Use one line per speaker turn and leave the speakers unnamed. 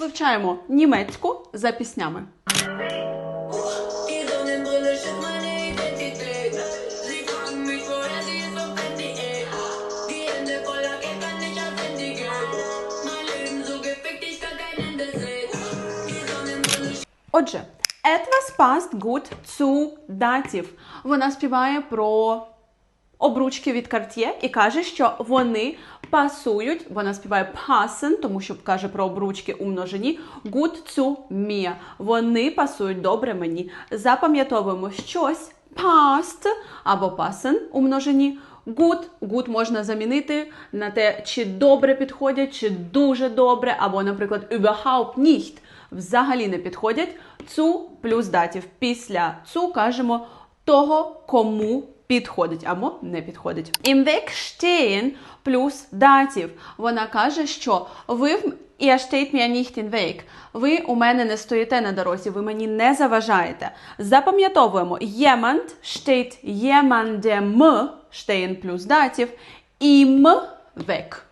Вивчаємо німецьку за піснями.
Eh.
Отже, etwas passt gut zu dativ. Вона співає про обручки від Cartier і каже, що вони пасують. Вона співає passen, тому що каже про обручки у множині. Gut zu mir. Вони пасують добре мені. Запам'ятовуємо щось passt або passen у множині. Good, good можна замінити на те, чи добре підходять, чи дуже добре, або, наприклад, überhaupt nicht взагалі не підходять. Цу плюс датів. Після цу кажемо того, кому підходить або не підходить. Im Weg stehen плюс датів. Вона каже, що ви Ihr steht mir nicht in Weg. Ви у мене не стоїте на дорозі, ви мені не заважаєте. Запам'ятовуємо, jemand steht jemandem stehen плюс датів, im Weg.